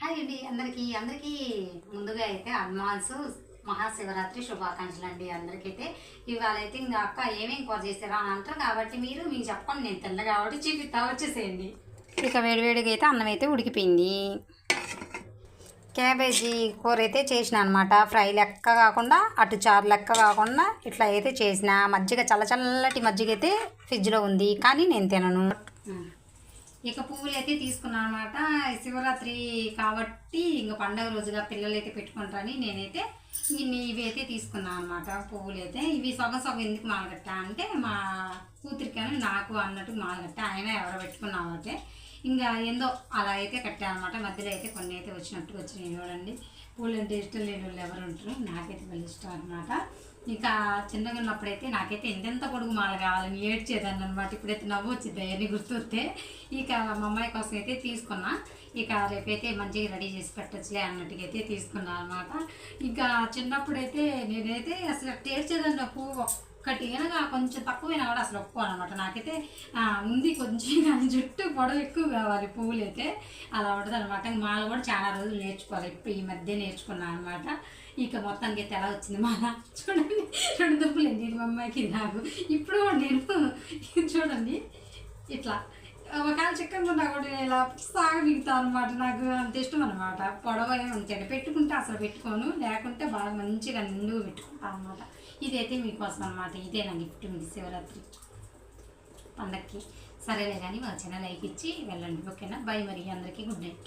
Hi అండి అందరికీ అందరికీ ముందుగా అయితే అడ్వాన్స్ మహాశివరాత్రి శుభాకాంక్షలు అండి అందరికైతే. ఇవాళ అయితే ఇంకా అక్క ఏమేం కూర చేస్తారా అని అంటారు కాబట్టి మీరు మీకు చెప్పండి నేను తెల్ల కాబట్టి చూపిస్తా వచ్చేసేయండి. ఇక వేడివేడిగా అయితే అన్నం అయితే ఉడికిపోయింది. క్యాబేజీ కూర అయితే చేసిన అనమాట ఫ్రై లెక్క కాకుండా అటు చారు లెక్క కాకుండా ఇట్లా అయితే చేసిన. మజ్జిగ చల్ల చల్లటి మజ్జిగ అయితే ఫ్రిడ్జ్లో ఉంది కానీ నేను తినను. ఇక పువ్వులు అయితే తీసుకున్నాను అనమాట శివరాత్రి కాబట్టి ఇంకా పండగ రోజుగా పిల్లలు అయితే పెట్టుకుంటారని నేనైతే ఇన్ని ఇవి అయితే తీసుకున్నాను అనమాట పువ్వులు అయితే ఇవి సగం సగం ఎందుకు మాలగట్ట అంటే మా కూతురికి నాకు అన్నట్టు మాలగట్ట ఆయన ఎవరో పెట్టుకున్నాం అంటే. ఇంకా ఏందో అలా అయితే కట్టానమాట. మధ్యలో అయితే కొన్ని అయితే వచ్చినట్టు వచ్చినాయి చూడండి. పూలు అంటే ఇష్టం లేని వాళ్ళు ఎవరు ఉంటారు నాకైతే వాళ్ళు ఇష్టం అనమాట ఇంకా చిన్నగా ఉన్నప్పుడైతే నాకైతే ఎంతెంత పొడుగు మాల కావాలని ఏడ్చేదాన్ని అనమాట ఇప్పుడైతే నవ్వు వచ్చింది అవన్నీ గుర్తొస్తే. ఇక మా అమ్మాయి కోసం అయితే తీసుకున్నా. ఇక రేపైతే మంచిగా రెడీ చేసి పెట్టచ్చులే అన్నట్టుగా అయితే తీసుకున్నా అనమాట ఇంకా చిన్నప్పుడైతే నేనైతే అసలు ఏడ్చేదాన్ని నాకు ఒక్కటి కనుక కొంచెం తక్కువైనా కూడా అసలు ఒప్పుకోను అనమాట నాకైతే ఉంది కొంచెం కానీ జుట్టు పొడవు ఎక్కువ కావాలి పువ్వులు అయితే అలా ఉంటుంది అనమాట మాల కూడా చాలా రోజులు నేర్చుకోవాలి. ఇప్పుడు ఈ మధ్య నేర్చుకున్నాను అనమాట ఇక మొత్తానికి అయితే ఎలా వచ్చింది? మాల చూడండి. రెండు దుప్పులు ఏంటి మా అమ్మాయికి నాకు? ఇప్పుడు నేను చూడండి. ఇట్లా. ఒకవేళ చికెన్ ఉన్నా కూడా ఇలా సాగ మిగుతా అనమాట నాకు అంత ఇష్టం అనమాట పొడవ ఉంచాడు పెట్టుకుంటే అసలు పెట్టుకోను. లేకుంటే బాగా మంచిగా నిండుగా పెట్టుకుంటాను అనమాట ఇదైతే మీకోసం అనమాట ఇదే నా గిఫ్ట్ మీకు శివరాత్రి పండక్కి. సరేలే కానీ మా చిన్న లైక్ ఇచ్చి వెళ్ళండి. ఓకేనా? బై మరి. అందరికీ గుడ్ నైట్.